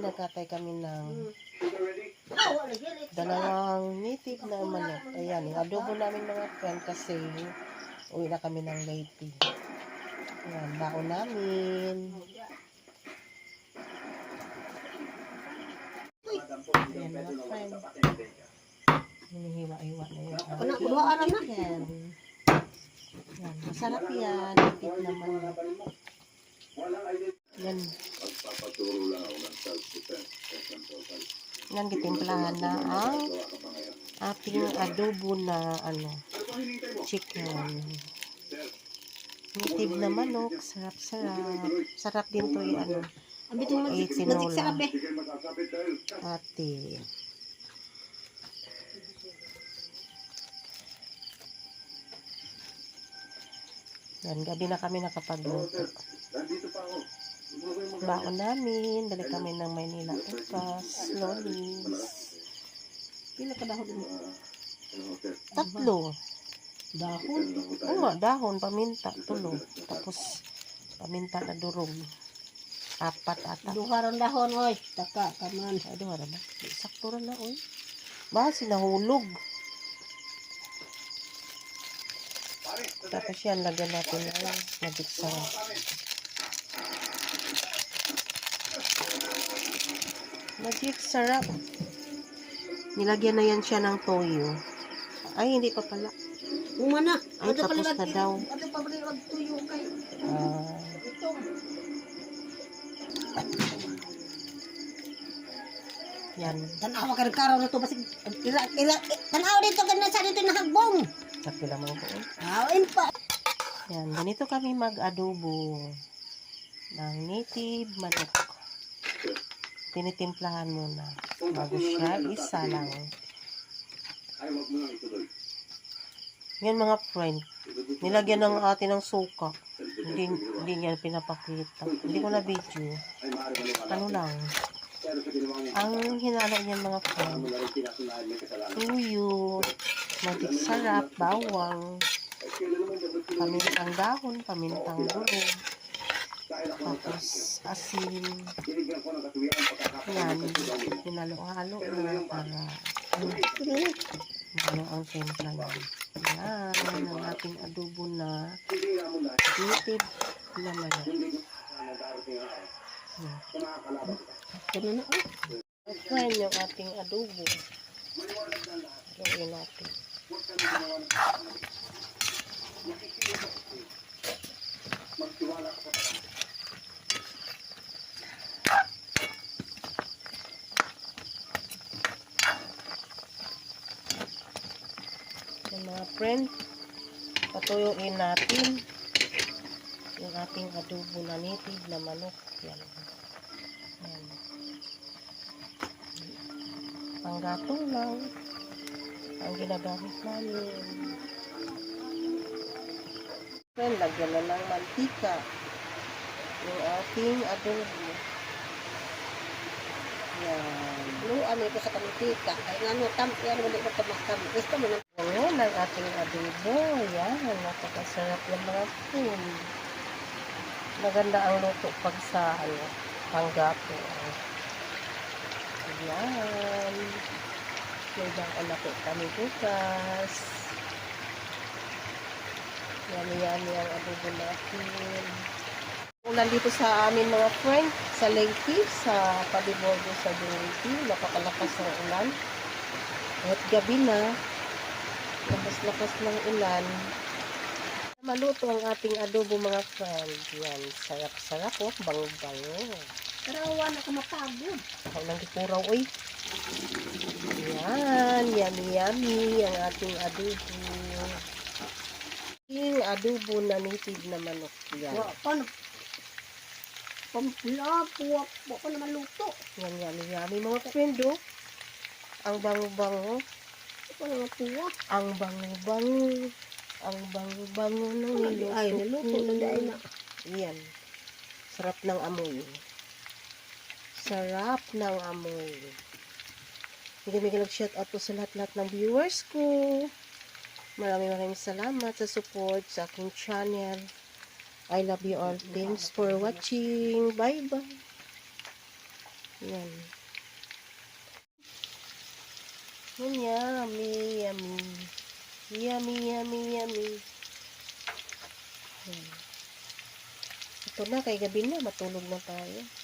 nagkatay kami ng dalawang native na manok. Ayan, adobo namin mga friend kasi uwi na kami ng Leyte. Ayan, baon namin. Ayan mga friend. Hinihiwa-hiwa na yun. Anak ko, doon aram na. Yan. Yan, masarap yan. Native na manok. Yan. Yan, gitimplahan na ang ating adobo na ano, chicken. Native na manok, sarap-sarap. Sarap din to yung ano, magsik tinola. ate. Yan, gabi na kami nakapagluto. Baon namin, dali kami ng Maynila Upas, Lolis. Pila ka dahon mo? Tatlo. Dahon? Oo nga, dahon, paminta, tulo. Tapos, paminta na durog. Apat ata. Duharan dahon, oy. Taka, kaman. Ay, duha na ba? Sakto ra na, oy. Ba, sinahulog. Tapos yan, lagyan natin ng magic sarap. Magic sarap. Nilagyan na yan siya ng toyo. Ay, hindi pa pala. Umana. Ay, tapos na daw. Ano pa bali wag tuyo kay Ah, ito. yan. Tanawa ka karaw na to basig ira ira tanawa dito ganun sa dito nahagbong. Sakto lang mo po. Awin pa. Yan, ganito kami mag-adobo ng native manok. Tinitimplahan muna bago siya isa lang. Yan mga friend, nilagyan ng atin ng suka. Hindi, hindi niya pinapakita. Hindi ko na video. Ano lang. Ang hinala niyan mga friend, tuyo, magic sarap, bawang, pamintang dahon, pamintang durog, tapos asin. Yan, hinalo-halo na para ano ang templa niya. Yan, ang ating adobo na native na manok. Yan. Kana na oh. Yan yung ating adobo. Gawin natin. Yan mga friend, patuyuin natin yung ating adobo na native na manok. Yan. Yan. Panggatong lang ang ginagamit namin. Friend, lagyan na ng mantika yung ating adobo. Yan. Luan ito sa kamitika. Kay ngano tam yan wala ko tamakam. Gusto mo na Ngayon, ang ating adobo. Yan, napakasarap yung mga food. Maganda ang luto pag sa ano, panggato. Yan. May bang ko kami bukas. Yummy, yummy ang adobo natin. Ulan dito sa amin mga friend, sa Leyte, sa Padibordo sa Leyte. Napakalakas ng ulan. At gabi na, lakas-lakas ng ulan. Maluto ang ating adobo mga friend. Yan, sarap-sarap oh, bango-bango. karawan ako mapagod. Ako nang gipuraw, oy. Yan, yummy yummy ang ating adobo. Yung adobo na native na manok. Yan, Wa pa na Pampula, puwak, wa pa naman luto. yan yummy yummy mga friend oh. Ang bango-bango. Wa pa naman puwak. Ang bango-bango. Ang bango-bango ng niluto. Ay, naluto na dahil na. Yan. Sarap ng amoy. Sarap ng amoy. Hindi may shout out po sa lahat-lahat ng viewers ko. Maraming maraming salamat sa support sa aking channel. I love you all. Thanks for watching. Bye-bye. Yan, yummy, yummy. Yummy, yummy, yummy. Yan. Ito na, kay gabi na, matulog na tayo.